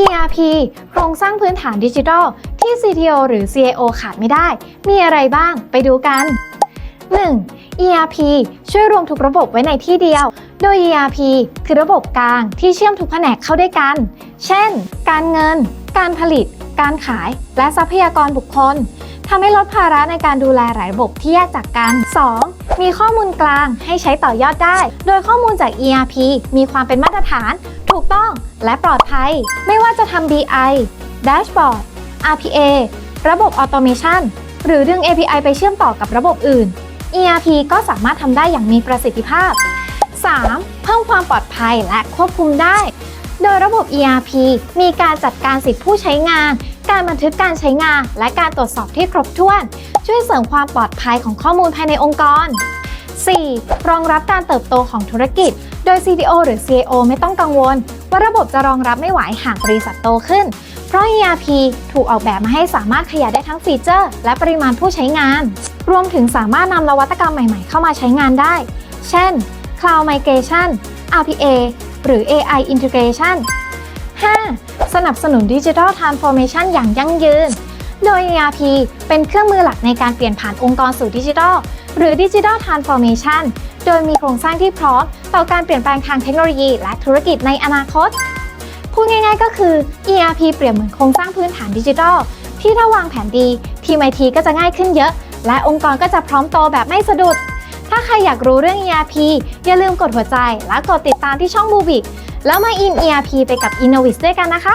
ERP โครงสร้างพื้นฐานดิจิทัล ที่ CTO หรือ CIO ขาดไม่ได้ มีอะไรบ้างไปดูกัน 1. ERP ช่วยรวมทุกระบบไว้ในที่เดียว โดย ERP คือระบบกลางที่เชื่อมทุกแผนกเข้าด้วยกัน เช่น การเงิน การผลิต การขาย และทรัพยากรบุคคลทำให้ลดภาระในการดูแลหลายระบบที่แยกจากกัน 2. มีข้อมูลกลางให้ใช้ต่อยอดได้ โดยข้อมูลจาก ERP มีความเป็นมาตรฐาน ถูกต้องและปลอดภัย ไม่ว่าจะทำ BI Dashboard RPA ระบบ Automation หรือดึง API ไปเชื่อมต่อกับระบบอื่น ERP ก็สามารถทำได้อย่างมีประสิทธิภาพ 3. เพิ่มความปลอดภัยและควบคุมได้ โดยระบบ ERP มีการจัดการสิทธิผู้ใช้งาน การบันทึกการใช้งาน และการตรวจสอบที่ครบถ้วน ช่วยเสริมความปลอดภัยของข้อมูลภายในองค์กร 4. รองรับการเติบโตของธุรกิจ โดย CDO หรือ CAO ไม่ต้องกังวล ว่าระบบจะรองรับไม่ไหวหากบริษัทโตขึ้น เพราะ ERP ถูกออกแบบมาให้สามารถขยายได้ทั้งฟีเจอร์ และปริมาณผู้ใช้งาน รวมถึงสามารถนำนวัตกรรมใหม่ๆ เข้ามาใช้งานได้ เช่น Cloud Migration RPA หรือ AI Integration 5. สนับสนุน Digital Transformation อย่างยั่งยืน โดย ERP เป็นเครื่องมือหลักในการเปลี่ยนผ่านองค์กรสู่ดิจิทัล หรือ Digital Transformation โดยมีโครงสร้างที่พร้อม ต่อการเปลี่ยนแปลงทางเทคโนโลยี และธุรกิจในอนาคต พูดง่ายๆก็คือ ERP เปรียบเหมือนโครงสร้างพื้นฐานดิจิทัล ที่ถ้าวางแผนดีทีมไอทีก็จะง่ายขึ้นเยอะ และองค์กรก็จะพร้อมโตแบบไม่สะดุดถ้าใครอยากรู้เรื่อง ERP อย่าลืมกดหัวใจและกดติดตามที่ช่องบูบิก แล้วมาอิน ERP ไปกับ Innovis ด้วยกันนะคะ